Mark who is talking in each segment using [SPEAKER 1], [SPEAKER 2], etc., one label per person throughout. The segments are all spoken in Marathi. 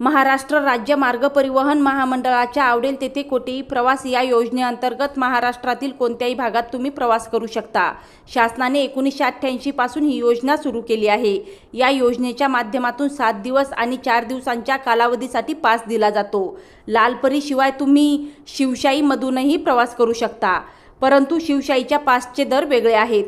[SPEAKER 1] महाराष्ट्र राज्य मार्ग परिवहन महामंडळाच्या आवडेल तेथे कोठेही प्रवास या योजनेअंतर्गत महाराष्ट्रातील कोणत्याही भागात तुम्ही प्रवास करू शकता. शासनाने एकोणीसशे अठ्ठ्याऐंशीपासून ही योजना सुरू केली आहे. या योजनेच्या माध्यमातून सात दिवस आणि चार दिवसांच्या कालावधीसाठी पास दिला जातो. लालपरीशिवाय तुम्ही शिवशाहीमधूनही प्रवास करू शकता. परंतु शिवशाहीच्या पासचे दर वेगळे आहेत.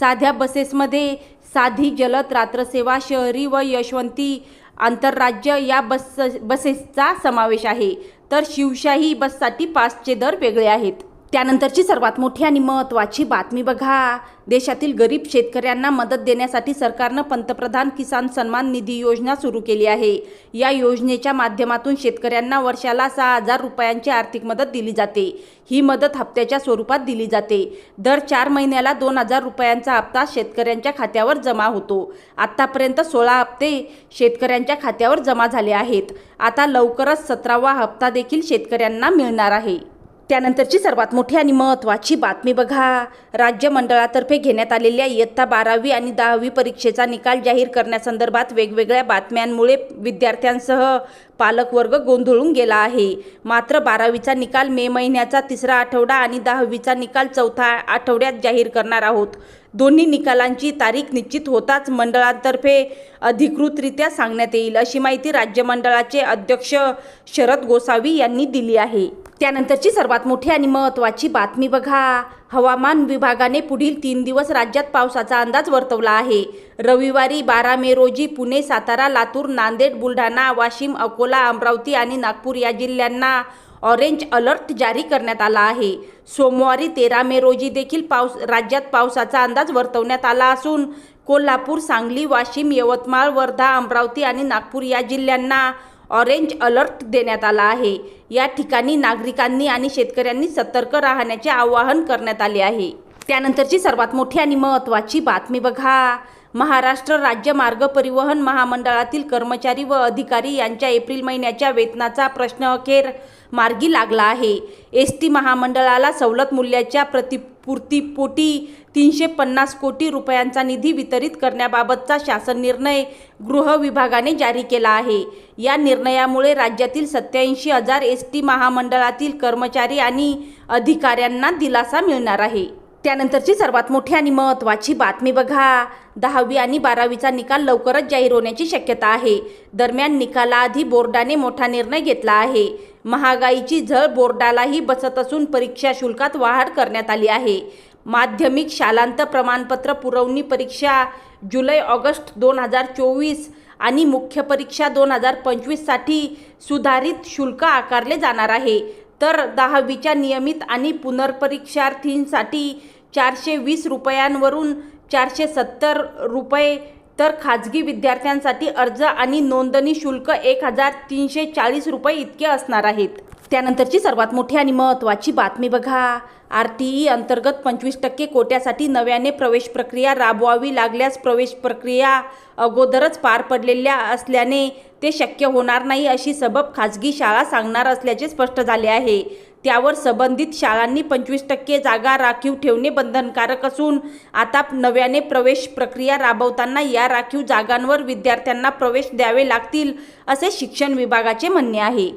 [SPEAKER 1] साध्या बसेसमध्ये साधी जलद रात्रसेवा शहरी व यशवंती आंतरराज्य या बस बसेसचा समावेश आहे. तर शिवशाही बससाठी पासचे दर वेगळे आहेत. त्यानंतरची सर्वात मोठी आणि महत्त्वाची बातमी बघा. देशातील गरीब शेतकऱ्यांना मदत देण्यासाठी सरकारनं पंतप्रधान किसान सन्मान निधी योजना सुरू केली आहे. या योजनेच्या माध्यमातून शेतकऱ्यांना वर्षाला सहा हजार रुपयांची आर्थिक मदत दिली जाते. ही मदत हप्त्याच्या स्वरूपात दिली जाते. दर चार महिन्याला दोन हजार रुपयांचा हप्ता शेतकऱ्यांच्या खात्यावर जमा होतो. आत्तापर्यंत सोळा हप्ते शेतकऱ्यांच्या खात्यावर जमा झाले आहेत. आता लवकरच सतरावा हप्ता देखील शेतकऱ्यांना मिळणार आहे. त्यानंतरची सर्वात मोठी आणि महत्त्वाची बातमी बघा. राज्य मंडळातर्फे घेण्यात आलेल्या इयत्ता बारावी आणि दहावी परीक्षेचा निकाल जाहीर करण्यासंदर्भात वेगवेगळ्या बातम्यांमुळे विद्यार्थ्यांसह पालकवर्ग गोंधळून गेला आहे. मात्र बारावीचा निकाल मे महिन्याचा तिसरा आठवडा आणि दहावीचा निकाल चौथा आठवड्यात जाहीर करणार आहोत. दोन्ही निकालांची तारीख निश्चित होताच मंडळातर्फे अधिकृतरित्या सांगण्यात येईल अशी माहिती राज्य मंडळाचे अध्यक्ष शरद गोसावी यांनी दिली आहे. त्यानंतरची सर्वात मोठी आणि महत्त्वाची बातमी बघा. हवामान विभागाने पुढील तीन दिवस राज्यात पावसाचा अंदाज वर्तवला आहे. रविवारी बारा मे रोजी पुणे सातारा लातूर नांदेड बुलढाणा वाशिम अकोला अमरावती आणि नागपूर या जिल्ह्यांना ऑरेंज अलर्ट जारी करण्यात आला आहे. सोमवारी तेरा मे रोजी देखील पाऊस राज्यात पावसाचा अंदाज वर्तवण्यात आला असून कोल्हापूर सांगली वाशिम यवतमाळ वर्धा अमरावती आणि नागपूर या जिल्ह्यांना ऑरेंज अलर्ट देण्यात आला आहे. या ठिकाणी नागरिकांनी आणि शेतकऱ्यांनी सतर्क राहण्याचे आवाहन करण्यात आले आहे. त्यानंतरची सर्वात मोठी आणि महत्त्वाची बातमी बघा. महाराष्ट्र राज्य मार्ग परिवहन महामंडळातील कर्मचारी व अधिकारी यांच्या एप्रिल महिन्याच्या वेतनाचा प्रश्न अखेर मार्गी लागला आहे. एस टी महामंडळाला सवलत मूल्याच्या प्रतिपूर्तीपोटी तीनशे पन्नास कोटी रुपयांचा निधी वितरित करण्याबाबतचा शासन निर्णय गृह विभागाने जारी केला आहे. या निर्णयामुळे राज्यातील सत्याऐंशी हजार एस टी महामंडळातील कर्मचारी आणि अधिकाऱ्यांना दिलासा मिळणार आहे. त्यानंतरची सर्वात मोठी आणि महत्त्वाची बातमी बघा. दहावी आणि बारावीचा निकाल लवकरच जाहीर होण्याची शक्यता आहे. दरम्यान निकालाआधी बोर्डाने मोठा निर्णय घेतला आहे. महागाईची झळ बोर्डालाही बसत असून परीक्षा शुल्कात वाढ करण्यात आली आहे. माध्यमिक शालांत प्रमाणपत्र पुरवणी परीक्षा जुलै ऑगस्ट दोन हजार चोवीस आणि मुख्य परीक्षा दोन हजार पंचवीससाठी सुधारित शुल्क आकारले जाणार आहे. तर दहावीच्या नियमित आणि पुनर्परीक्षार्थींसाठी चारशे वीस रुपयांवरून चारशे सत्तर रुपये तर खाजगी विद्यार्थ्यांसाठी अर्ज आणि नोंदणी शुल्क एक हजार तीनशे चाळीस रुपये इतके असणार आहेत. त्यानंतरची सर्वात मोठी आणि महत्त्वाची बातमी बघा. आर टी ई अंतर्गत पंचवीस टक्के कोट्यासाठी नव्याने प्रवेश प्रक्रिया राबवावी लागल्यास प्रवेश प्रक्रिया अगोदरच पार पडलेल्या असल्याने ते शक्य होणार नाही अशी सबब खाजगी शाळा सांगणार असल्याचे स्पष्ट झाले आहे. त्यावर संबंधित शाळांनी पंचवीस टक्के जागा राखीव ठेवणे बंधनकारक असून आता नव्याने प्रवेश प्रक्रिया राबवताना या राखीव जागांवर विद्यार्थ्यांना प्रवेश द्यावे लागतील असे शिक्षण विभागाचे म्हणणे आहे.